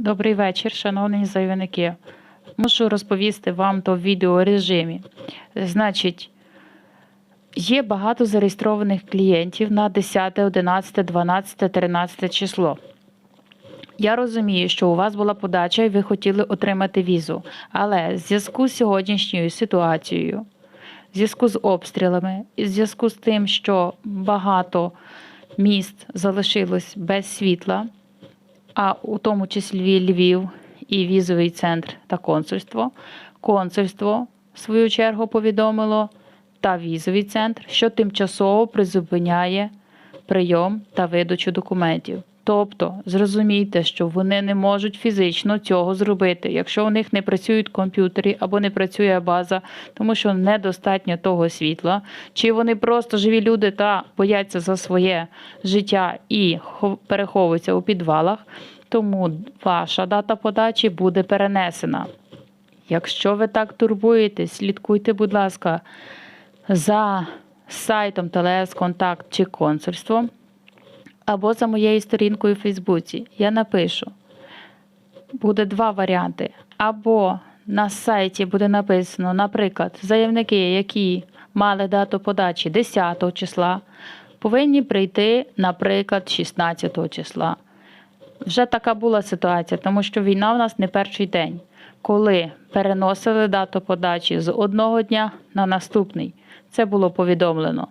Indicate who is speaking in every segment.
Speaker 1: Добрий вечір, шановні заявники. Мушу розповісти вам то в відеорежимі. Значить, є багато зареєстрованих клієнтів на 10, 11, 12, 13 число. Я розумію, що у вас була подача і ви хотіли отримати візу, але в зв'язку з сьогоднішньою ситуацією, в зв'язку з обстрілами, в зв'язку з тим, що багато міст залишилось без світла, а у тому числі Львів і візовий центр та консульство. Консульство, в свою чергу, повідомило та візовий центр, що тимчасово призупиняє прийом та видачу документів. Тобто, зрозумійте, що вони не можуть фізично цього зробити, якщо у них не працюють комп'ютери або не працює база, тому що недостатньо того світла, чи вони просто живі люди та бояться за своє життя і переховуються у підвалах, тому ваша дата подачі буде перенесена. Якщо ви так турбуєтесь, слідкуйте, будь ласка, за сайтом Телес Контакт чи консульством або за моєю сторінкою у Фейсбуці. Я напишу. Буде два варіанти. Або на сайті буде написано, наприклад, заявники, які мали дату подачі 10 числа, повинні прийти, наприклад, 16 числа. Вже така була ситуація, тому що війна в нас не перший день, коли переносили дату подачі з одного дня на наступний. Це було повідомлено.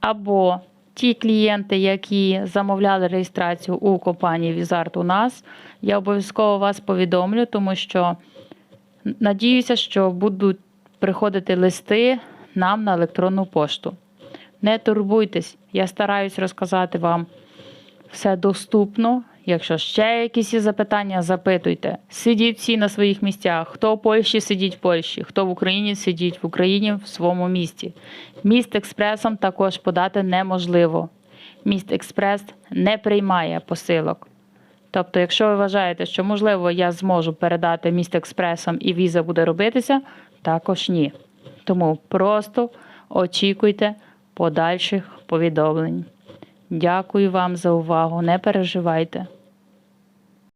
Speaker 1: Або ті клієнти, які замовляли реєстрацію у компанії Візарт у нас, я обов'язково вас повідомлю, тому що надіюся, що будуть приходити листи нам на електронну пошту. Не турбуйтесь, я стараюсь розказати вам все доступно. Якщо ще якісь є запитання, запитуйте. Сидіть всі на своїх місцях. Хто в Польщі сидіть в Польщі, хто в Україні сидіть в Україні в своєму місті. Міст експресом також подати неможливо. Міст експрес не приймає посилок. Тобто, якщо ви вважаєте, що можливо я зможу передати міст експресом і віза буде робитися, також ні. Тому просто очікуйте подальших повідомлень. Дякую вам за увагу. Не переживайте.